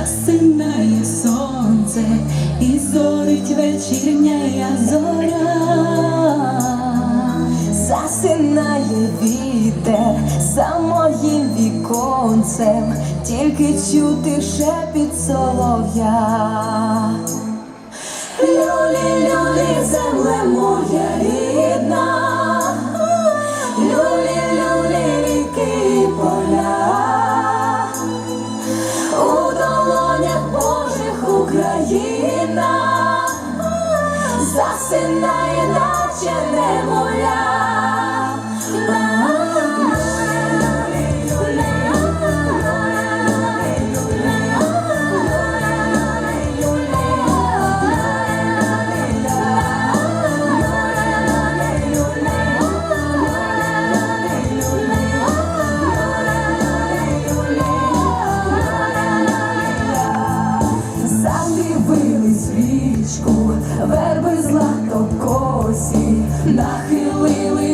засинає сонце, і зорить вечірня зоря, Засинає вітер за моїм віконцем, тільки чути шепіт солов'я. Засинає, наче немовля. Задивили We.